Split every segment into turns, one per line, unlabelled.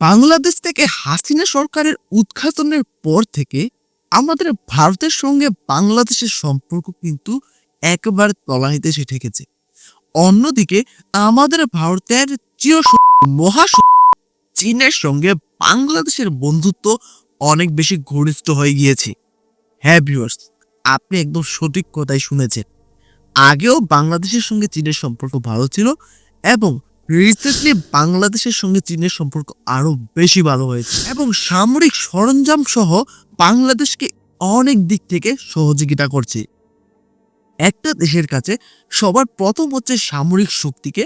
বাংলাদেশ থেকে হাসিনা সরকারের উৎখাতনের পর থেকে আমাদের ভারতের সঙ্গে বাংলাদেশের সম্পর্ক কিন্তু একবার তলানিতে এসে ঠেকেছে। অন্যদিকে আমাদের ভারতের চির চীনের সঙ্গে বাংলাদেশের বন্ধুত্ব অনেক বেশি ঘনিষ্ঠ হয়ে গিয়েছে। হ্যাঁ ভিউয়ার্স আপনি একদম সঠিক কথাই শুনেছেন। আগেও বাংলাদেশের সঙ্গে চীনের সম্পর্ক ভালো ছিল এবং রিসেন্টলি বাংলাদেশের সঙ্গে চীনের সম্পর্ক আরও বেশি ভালো হয়েছে এবং সামরিক সরঞ্জাম সহ বাংলাদেশকে অনেক দিক থেকে সহযোগিতা করছে। একটা দেশের কাছে সবার প্রথম হচ্ছে সামরিক শক্তিকে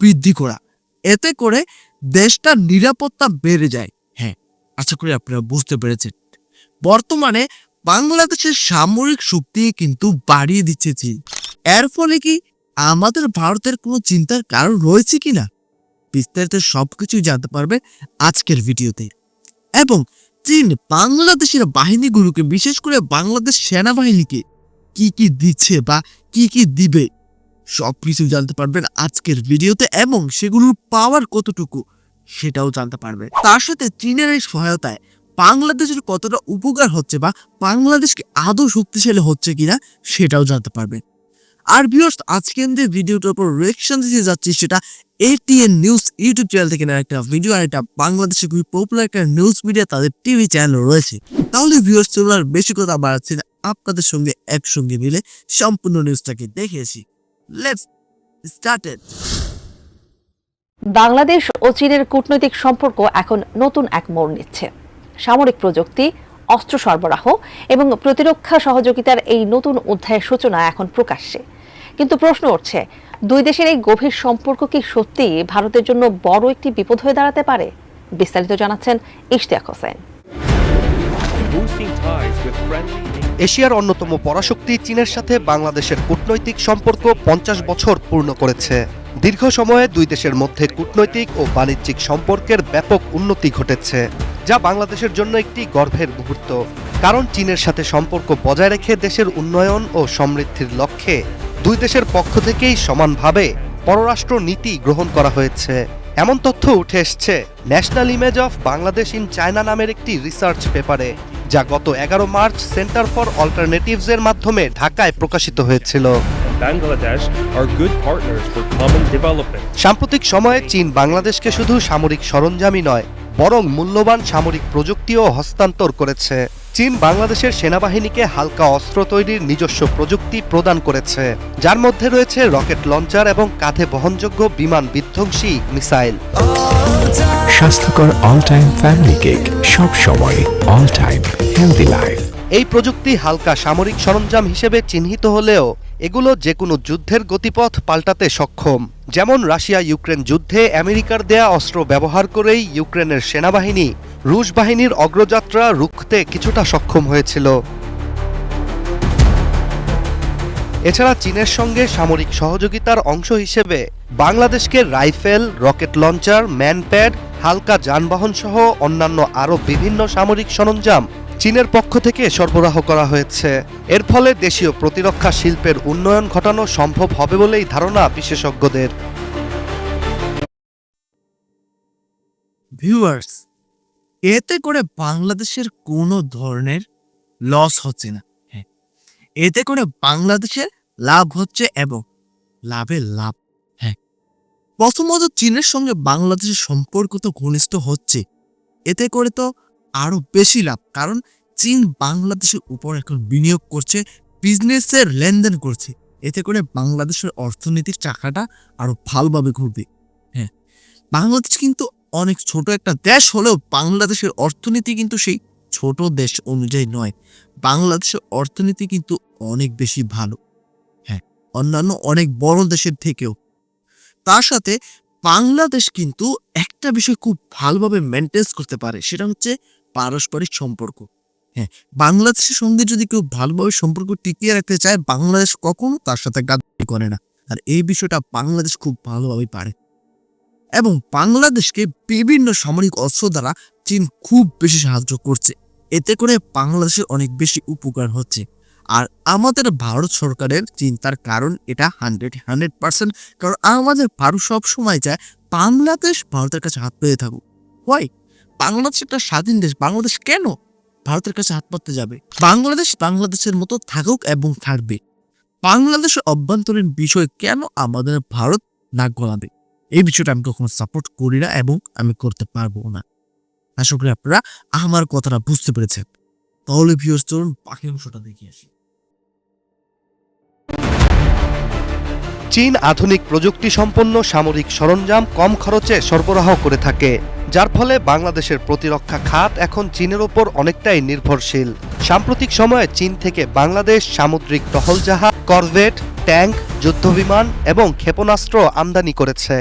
বৃদ্ধি করা। এতে করে দেশটার নিরাপত্তা বেড়ে যায়। হ্যাঁ আশা করি আপনারা বুঝতে পেরেছেন। বর্তমানে বাংলাদেশের সামরিক শক্তি কিন্তু বাড়িয়ে দিচ্ছে চীন। এর ফলে কি আমাদের ভারতের কোনো চিন্তার কারণ রয়েছে কিনা বিস্তারিত সবকিছুই জানতে পারবে আজকের ভিডিওতে। এবং চীন বাংলাদেশের বাহিনীগুলোকে, বিশেষ করে বাংলাদেশ সেনাবাহিনীকে কি কি দিচ্ছে বা কি কি দিবে, সবকিছু জানতে পারবেন আজকের ভিডিওতে এবং সেগুলোর পাওয়ার কতটুকু সেটাও জানতে পারবে। তার সাথে চীনের এই সহায়তায় বাংলাদেশের কতটা উপকার হচ্ছে বা বাংলাদেশকে আদৌ শক্তিশালী হচ্ছে কিনা সেটাও জানতে পারবেন আর ভিউয়ার্স আজকে যে ভিডিওটার উপর রিয়েকশন দিতে যাচ্ছি, সেটা এটিএন নিউজ ইউটিউব চ্যানেল থেকে নেওয়া একটা ভিডিও আর এটা বাংলাদেশের খুবই পপুলার একটা নিউজ মিডিয়া তাদের টিভি চ্যানেল রয়েছে। তাহলে ভিউয়ার্স চলুন বেশি কথা বাড়াচ্ছি না, আপনাদের সঙ্গে একসঙ্গে মিলে সম্পূর্ণ নিউজটাকে দেখেছি লেটস স্টার্টেড
বাংলাদেশ ও চীনের কূটনৈতিক সম্পর্ক এখন নতুন এক মোড় নিচ্ছে। সামরিক প্রযুক্তি অস্ত্র সরবরাহ এবং প্রতিরক্ষা সহযোগিতার এই নতুন অধ্যায়ের সূচনা এখন প্রকাশ্যে। কিন্তু প্রশ্ন উঠছে, দুই দেশের এই গভীর সম্পর্ক কি সত্যি ভারতের জন্য বড় একটি বিপদ হয়ে দাঁড়াতে পারে? বিস্তারিত জানাচ্ছেন ইশতিয়াক হোসেন।
এশিয়ার অন্যতম পরাশক্তি চীনের সাথে বাংলাদেশের কূটনৈতিক সম্পর্ক পঞ্চাশ বছর পূর্ণ করেছে। দীর্ঘ সময়ে দুই দেশের মধ্যে কূটনৈতিক ও বাণিজ্যিক সম্পর্কের ব্যাপক উন্নতি ঘটেছে। যা বাংলাদেশের জন্য একটি গর্বের মুহূর্ত। কারণ চীনের সাথে সম্পর্ক বজায় রেখে দেশের উন্নয়ন ও সমৃদ্ধির লক্ষ্যে দুই দেশের পক্ষ থেকেই সমানভাবে পররাষ্ট্র নীতি গ্রহণ করা হয়েছে। এমন তথ্য উঠে এসছে national image of Bangladesh in China নামের একটি রিসার্চ পেপারে যা গত এগারো মার্চ সেন্টার ফর অল্টারনেটিভস এর মাধ্যমে ঢাকায় প্রকাশিত হয়েছিল. সাম্প্রতিক সময়ে চীন বাংলাদেশকে শুধু সামরিক সরঞ্জামই নয় বরং মূল্যবান সামরিক প্রযুক্তিও হস্তান্তর করেছে। চীন বাংলাদেশের সেনাবাহিনীকে হালকা অস্ত্র তৈরির নিজস্ব প্রযুক্তি প্রদান করেছে। যার মধ্যে রয়েছে রকেট লঞ্চার এবং কাঁধে বহনযোগ্য বিমান বিধ্বংসী মিসাইল।
স্বাস্থ্যকর অল টাইম ফ্যামিলি কেক সব সময় অল টাইম হেলদি লাইফ
এই প্রযুক্তি হালকা সামরিক সরঞ্জাম হিসেবে চিহ্নিত হলেও এগুলো যে কোনো যুদ্ধের গতিপথ পাল্টাতে সক্ষম। যেমন রাশিয়া ইউক্রেন যুদ্ধে আমেরিকার দেয়া অস্ত্র ব্যবহার করেই ইউক্রেনের সেনাবাহিনী, রুশ বাহিনীর অগ্রযাত্রা রুখতে কিছুটা সক্ষম হয়েছিল। এছাড়া চীনের সঙ্গে সামরিক সহযোগিতার অংশ হিসেবে বাংলাদেশকে রাইফেল, রকেট লঞ্চার, ম্যানপ্যাড, হালকা যানবাহন সহ অন্যান্য আরও বিভিন্ন সামরিক সরঞ্জাম চীনের পক্ষ থেকে সরবরাহ করা হয়েছে। এর ফলে দেশীয় প্রতিরক্ষা শিল্পের উন্নয়ন ঘটানো সম্ভব হবে বলেই ধারণা বিশেষজ্ঞদের।
ভিউয়ার্স, এতে করে বাংলাদেশের কোনো ধরনের লস হচ্ছে না। হ্যাঁ এতে করে বাংলাদেশের লাভ হচ্ছে এবং লাভের লাভ। হ্যাঁ প্রথমত চীনের সঙ্গে বাংলাদেশের সম্পর্ক তো ঘনিষ্ঠ হচ্ছে। এতে করে তো আরও বেশি লাভ। কারণ চীন বাংলাদেশের উপর এখন বিনিয়োগ করছে বিজনেসের লেনদেন করছে। এতে করে বাংলাদেশের অর্থনীতির চাকাটা আরও ভালোভাবে ঘুরবে। হ্যাঁ বাংলাদেশ কিন্তু অনেক ছোট একটা দেশ হলেও বাংলাদেশের অর্থনীতি কিন্তু সেই ছোট দেশ অনুযায়ী নয়। বাংলাদেশের অর্থনীতি কিন্তু অনেক বেশি ভালো। হ্যাঁ অন্যান্য অনেক বড় দেশের থেকেও। তার সাথে বাংলাদেশ কিন্তু একটা বিষয় খুব ভালোভাবে মেনটেন করতে পারে, সেটা হচ্ছে পারস্পরিক সম্পর্ক। হ্যাঁ বাংলাদেশের সঙ্গে যদি কেউ ভালোভাবে সম্পর্ক টিকিয়ে রাখতে চায়, বাংলাদেশ কখনো তার সাথে গাদ্দারি করে না। আর এই বিষয়টা বাংলাদেশ খুব ভালোভাবে পারে। এবং বাংলাদেশকে বিভিন্ন সামরিক অস্ত্র দ্বারা চীন খুব বেশি সাহায্য করছে। এতে করে বাংলাদেশের অনেক বেশি উপকার হচ্ছে। আর আমাদের ভারত সরকারের চিন্তার কারণ এটা হান্ড্রেড হান্ড্রেড পার্সেন্ট কারণ আমাদের ভারত সব সময় চায় বাংলাদেশ ভারতের কাছে হাত পেয়ে থাকুক। হয় বাংলাদেশ একটা স্বাধীন দেশ। বাংলাদেশ কেন ভারতের কাছে হাত পাততে যাবে? বাংলাদেশ বাংলাদেশের মতো থাকুক এবং থাকবে। বাংলাদেশের অভ্যন্তরীণ বিষয় কেন আমাদের ভারত নাক গলাবে? এই বিষয়টা আমি কখনো সাপোর্ট করি না এবং আমি করতে পারব না। আশা করি আপনারা আমার কথাটা বুঝতে পেরেছেন। তাহলে ভিউস চলুন বাকি অংশটা দেখে আসি।
চীন আধুনিক প্রযুক্তি সম্পন্ন সামরিক সরঞ্জাম কম খরচে সরবরাহ করে থাকে। যার ফলে বাংলাদেশের প্রতিরক্ষা খাত এখন চীনের ওপর অনেকটাই নির্ভরশীল। সাম্প্রতিক সময়ে চীন থেকে বাংলাদেশ সামুদ্রিক টহল জাহাজ করভেট ট্যাঙ্ক যুদ্ধবিমান এবং ক্ষেপণাস্ত্র আমদানি করেছে।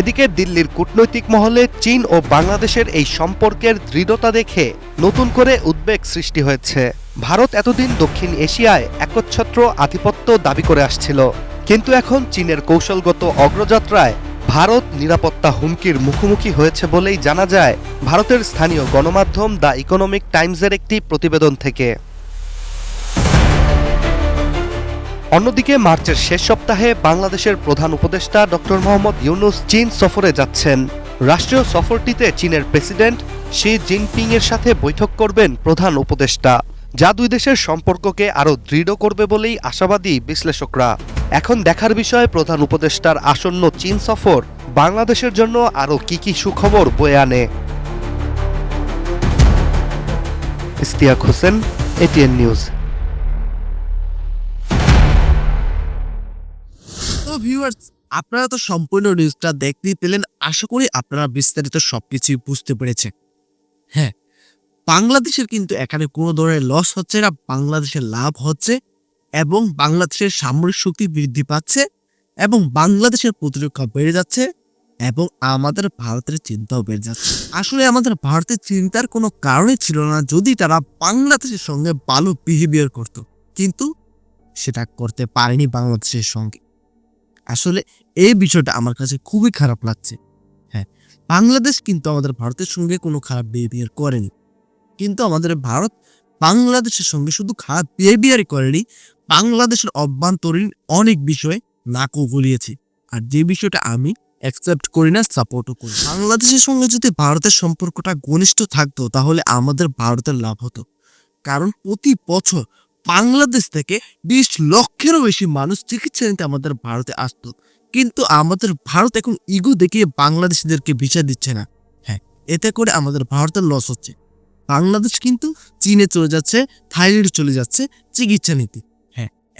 এদিকে দিল্লির কূটনৈতিক মহলে চীন ও বাংলাদেশের এই সম্পর্কের দৃঢ়তা দেখে নতুন করে উদ্বেগ সৃষ্টি হয়েছে। ভারত এতদিন দক্ষিণ এশিয়ায় একচ্ছত্র আধিপত্য দাবি করে আসছিল। কিন্তু এখন চীনের কৌশলগত অগ্রযাত্রায় ভারত নিরাপত্তা হুমকির মুখোমুখি হয়েছে বলেই জানা যায়, ভারতের স্থানীয় গণমাধ্যম দ্য ইকোনমিক টাইমসের একটি প্রতিবেদন থেকে। অন্যদিকে মার্চের শেষ সপ্তাহে বাংলাদেশের প্রধান উপদেষ্টা ডক্টর মোহাম্মদ ইউনুস চীন সফরে যাচ্ছেন। রাষ্ট্রীয় সফরটিতে চীনের প্রেসিডেন্ট শি জিনপিং এর সাথে বৈঠক করবেন প্রধান উপদেষ্টা, যা দুই দেশের সম্পর্ককে আরও দৃঢ় করবে বলেই আশাবাদী বিশ্লেষকরা। এখন দেখার বিষয় প্রধান উপদেষ্টার আসন্ন চীন সফর বাংলাদেশের জন্য আরও কি কি সুখবর বয়ে আনে। Istiaq Hossain, ATN news.
আপনারা তো সম্পূর্ণ নিউজটা দেখতেই পেলেন, আশা করি আপনারা বিস্তারিত সবকিছুই বুঝতে পেরেছেন। হ্যাঁ বাংলাদেশের কিন্তু এখানে কোনো ধরনের লস হচ্ছে না, বাংলাদেশের লাভ হচ্ছে। এবং বাংলাদেশের সামরিক শক্তি বৃদ্ধি পাচ্ছে এবং বাংলাদেশের প্রতিরক্ষা বেড়ে যাচ্ছে এবং আমাদের ভারতের চিন্তাও বেড়ে যাচ্ছে। আসলে আমাদের ভারতের চিন্তার কোনো কারণই ছিল না যদি তারা বাংলাদেশের সঙ্গে ভালো বিহেভিয়ার করত, কিন্তু সেটা করতে পারেনি বাংলাদেশের সঙ্গে। আসলে এই বিষয়টা আমার কাছে খুবই খারাপ লাগছে। হ্যাঁ বাংলাদেশ কিন্তু আমাদের ভারতের সঙ্গে কোনো খারাপ বিহেভিয়ার করেনি। কিন্তু আমাদের ভারত বাংলাদেশের সঙ্গে শুধু খারাপ বিহেভিয়ারই করেনি বাংলাদেশের অভ্যন্তরীণ অনেক বিষয়ে নাকও গলিয়েছে। আর যে বিষয়টা আমি অ্যাকসেপ্ট করি না সাপোর্টও করি বাংলাদেশের সঙ্গে যদি ভারতের সম্পর্কটা ঘনিষ্ঠ থাকতো, তাহলে আমাদের ভারতের লাভ হতো। কারণ প্রতি বছর বাংলাদেশ থেকে বিশ লক্ষেরও বেশি মানুষ চিকিৎসা নিতে আমাদের ভারতে আসতো। কিন্তু আমাদের ভারত এখন ইগো দেখিয়ে বাংলাদেশিদেরকে ভিসা দিচ্ছে না। হ্যাঁ এতে করে আমাদের ভারতের লস হচ্ছে। বাংলাদেশ কিন্তু চীনে চলে যাচ্ছে, থাইল্যান্ডে চলে যাচ্ছে চিকিৎসা নিতে।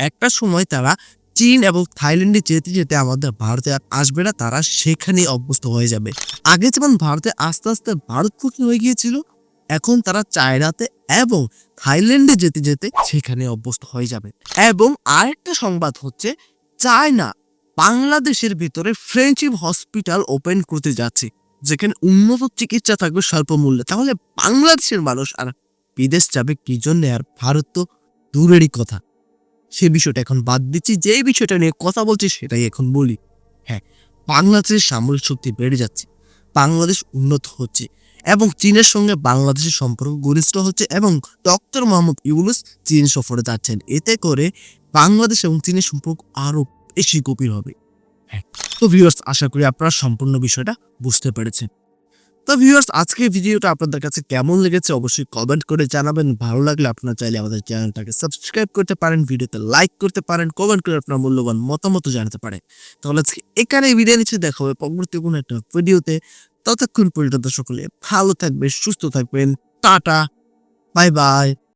একটা সময় তারা চীন এবং থাইল্যান্ডে যেতে যেতে আমাদের ভারতে আর আসবে না, তারা সেখানেই অভ্যস্ত হয়ে যাবে। আগে যেমন ভারতে আস্তে আস্তে ভারতমুখী হয়ে গিয়েছিল, এখন তারা চায়নাতে এবং থাইল্যান্ডে যেতে যেতে সেখানে অভ্যস্ত হয়ে যাবে। এবং আরেকটা সংবাদ হচ্ছে, চায়না বাংলাদেশের ভিতরে ফ্রেন্ডশিপ হসপিটাল ওপেন করতে যাচ্ছে, যেখানে উন্নত চিকিৎসা থাকবে স্বল্প মূল্যে তাহলে বাংলাদেশের মানুষ আর বিদেশ যাবে কি জন্য? আর ভারত তো দূরেরই কথা। সে বিষয়টা এখন বাদ দিচ্ছি যে বিষয়টা নিয়ে কথা বলছি সেটাই এখন বলি। হ্যাঁ বাংলাদেশের সামরিক শক্তি বেড়ে যাচ্ছে, বাংলাদেশ উন্নত হচ্ছে এবং চীনের সঙ্গে বাংলাদেশের সম্পর্ক ঘনিষ্ঠ হচ্ছে এবং ডক্টর মোহাম্মদ ইউনুস চীন সফরে যাচ্ছেন। এতে করে বাংলাদেশ এবং চীনের সম্পর্ক আরও বেশি গভীর হবে। হ্যাঁ তো ভিউয়ার্স আশা করি আপনারা সম্পূর্ণ বিষয়টা বুঝতে পেরেছেন। তো ভিউয়ার্স আজকে ভিডিওটা আপনাদের কাছে কেমন লেগেছে অবশ্যই কমেন্ট করে জানাবেন। ভালো লাগলে আপনারা চাইলে আমাদের চ্যানেলটাকে সাবস্ক্রাইব করতে পারেন ভিডিওতে লাইক করতে পারেন কমেন্ট করে আপনার মূল্যবান মতামত জানাতে পারেন। তাহলে আজকে এখানে ভিডিও নিচ্ছে, দেখা হবে পরবর্তী কোনো একটা ভিডিওতে ততক্ষণ পর্যন্ত সকলে ভালো থাকবেন, সুস্থ থাকবেন, টাটা বাই বাই